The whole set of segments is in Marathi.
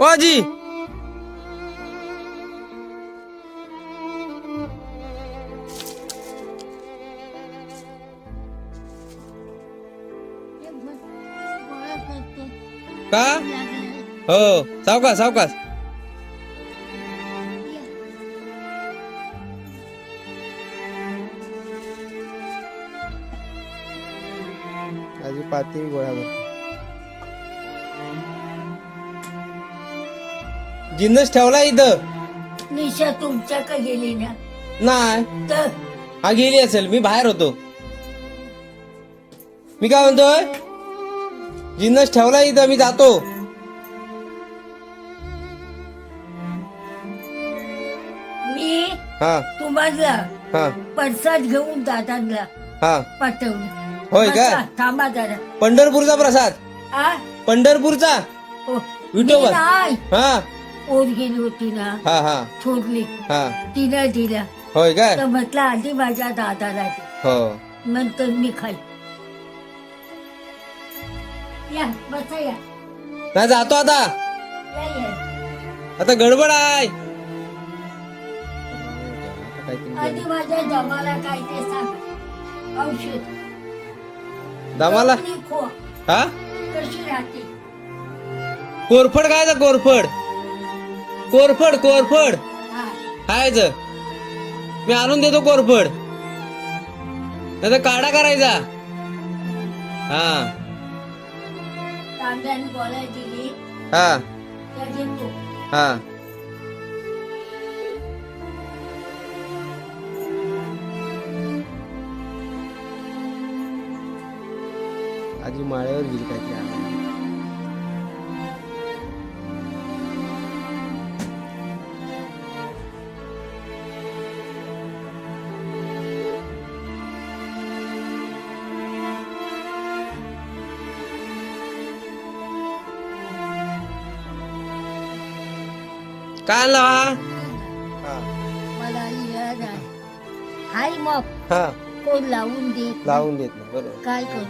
ओ आजी का? हो सावकाश सावकाश. आजी पाती गोळा करतो जिन्नस ठेवला इथं. निशा तुमच्या का गेली ना? नाही. तर? हा गेली असेल मी बाहेर होतो. मी काय म्हणतोय? जिन्नस ठेवला इथं मी जातो. मी हा. तुम्हाला हा. प्रसाद घेऊन दादांना हा. पाठवलं. होय? बसा, थांबा जरा. पंढरपूरचा प्रसाद. आ? पंढरपूरचा. हो. विठोबा. नाही. हा. ओर गेली होती ना हा हा. थोरली हा. तिला दिला. होय काय? तर म्हटलं आधी माझ्या दादाला. दे हो. नंतर मी खाई. या बसा या. नाही जातो आता. या या. आता गडबड आहे. आधी माझ्या जमाला काय ते सांग. औषध. दमाला? आपली खो हा? कशी राहते? कोरफड काय कोरफड? कोरफड कोरफड. हा. खायच मी आणून देतो कोरफड. नाही काढा करायचा. हा. हा. हा. आजी माळ्यावर गेली काय काय आणला हा. मला हाय मग. हा. कोण लावून दे लावून देत नाही बरोबर. काय करू?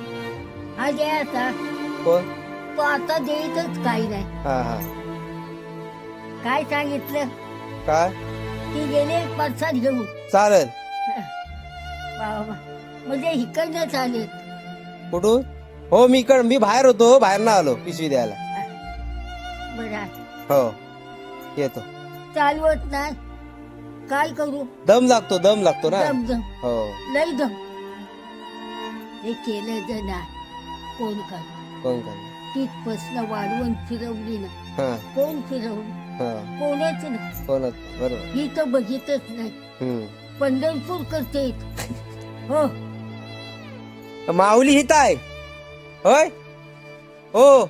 हा दे आता. कोण? तो आता देतच काही नाही. हा हा. काय सांगितलं? काय? ती गेले परसाद घेऊन. चालेल. बाबा म्हणजे इकडनं चालेल कुठून? हो मी इकड मी बाहेर होतो बाहेर ना आलो पिशवी द्यायला. बरं. हो. येतो. चालवत नाही. काय करू. दम लागतो दम लागतो ना. दम दम. हो. लय दम. हे केलं जर ना कोण कर? कोण काय तिथपासनं वाढवून फिरवली ना. हा. कोण फिरवली? हा. कोणच नाही. कोणच बरोबर. ही तर बघितच नाही. हम्म. पंढरपूर करते. हो. माऊली हित आहे. होय? हो.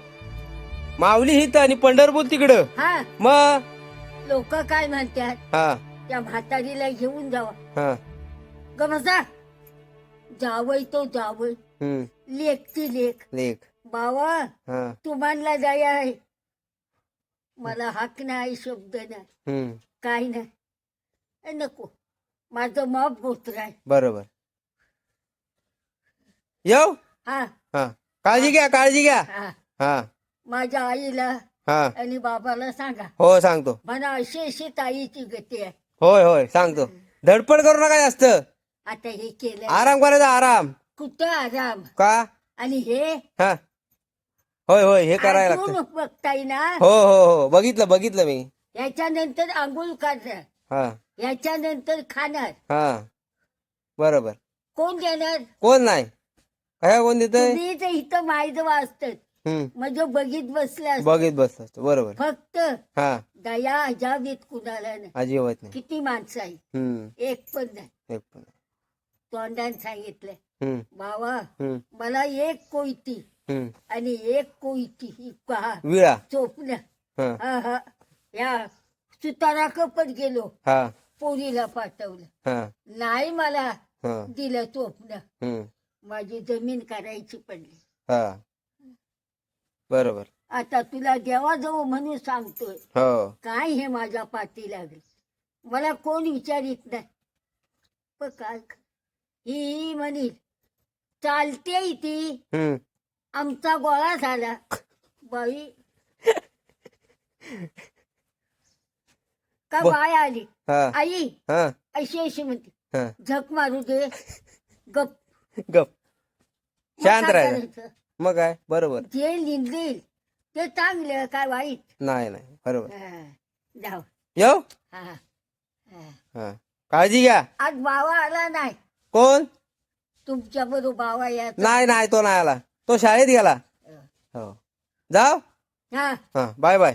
माऊली हित आणि पंढरपूर तिकडं. हा. मग लोक काय म्हणतात? हा. त्या म्हातारीला घेऊन जावा. हा. ग बसा जावय तो जावय हम्म. लेखती लेख. लेख. बावा हा. तुम्हाला जाय आहे. मला हाक नाही शब्द नाही. हम्म. काय नाही. ए, नको. माझं माप गोत्र आहे बरोबर. येऊ? हा. हा. काळजी घ्या काळजी घ्या. हा. हा. माझ्या आईला हा. आणि बाबाला सांगा. हो सांगतो. मला अशी अशी ताईची गती आहे. होय होय सांगतो. धडपड करू नका जास्त. आता हे केलं आराम करायचा आराम. कुठं आराम? का? आणि हे? हा. होय होय हे करायला लागतं. बघताय ना? हो हो हो बघितलं बघितलं मी. याच्यानंतर आंघोळ करणार. हा. याच्यानंतर खाणार. हा. बरोबर. कोण देणार? कोण नाही? काय कोण देत तुम्ही तर इथं माहीत वाचतात म्हणजे बघित बसल्या बघित बसत असतो. बरोबर. फक्त हा. दया अजावीत कुणाला नाही. अजिबात नाही. किती माणसं आहे हम्म. एक पण नाही. एक पण नाही. तोंडाने सांगितलंय. हम्म. बाबा हम्म. मला एक कोयती हम्म. आणि एक कोयती ही पहा. विळा. चोपल्या हा. हा हा. या सुताराकपट गेलो. हा. पोरीला पाठवलं. हा. नाही मला हा. दिलं चोपलं हम्म. माझी जमीन करायची पडली. हा. बरोबर. आता तुला देवा जाऊ म्हणून सांगतोय. हो. काय हे माझ्या पाठी लागली? मला कोण विचारित नाही. पण काय ही म्हणील चालते ती हम्म. आमचा गोळा झाला. बाई. का ब- बाय आली? हा. आई. हा. अशी अशी म्हणते. हा. झक मारू दे. गप. गप. शांत राहायचं करायचं? मग काय? बरोबर. जे निंदेल ते चांगलं काय वाईट? नाही नाही. बरोबर. हा, जाऊ. येऊ? हा हा. हा. काळजी घ्या. आज बावा आला नाही. कोण? तुमच्या बरोबर बावा याचा नाही नाही तो नाही आला. तो शाळेत गेला. हो. जाऊ? हा. हा बाय बाय.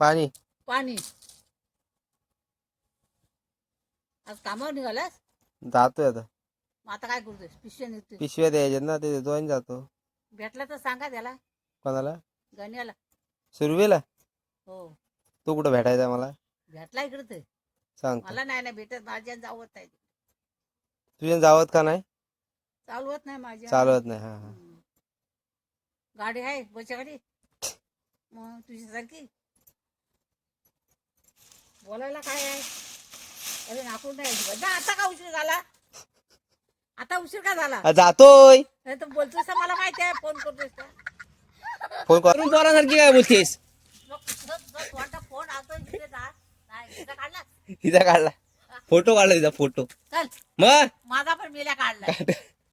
पाणी. पाणी. आज कामावर निघालास? जातोय आता. आता काय करतोय? पिशव्या निघतोय पिशव्या द्यायच्यात ना ते आणि जातो. भेटला तर सांगा त्याला. कोणाला? गण्याला. सुरवेला? हो. तू कुठं भेटायचा मला? भेटला इकडे ते सांगतो. मला नाही ना भेटत. माझ्या जावत नाही. तुझ्या जावत का नाही? चालवत नाही माझ्या चालवत नाही हा हा. हम्म. गाडी आहे बसच्या गाडी? मग तुझी सारखी? बोलायला काय आहे? अरे नाकून नाही. जा, आता का उशीर झाला? आता उशीर का झाला? जातोय. नाही तर बोलतोस तर मला माहिती आहे फोन करतोस तर. फोन करून पोरासारखी काय बोलतेस? मग तुझं फोन आलतो इथे जा. नाही, इथं काढला तिचा काढला. फोटो काढला तिचा फोटो. चल. मग? माझा पण मेल्या काढला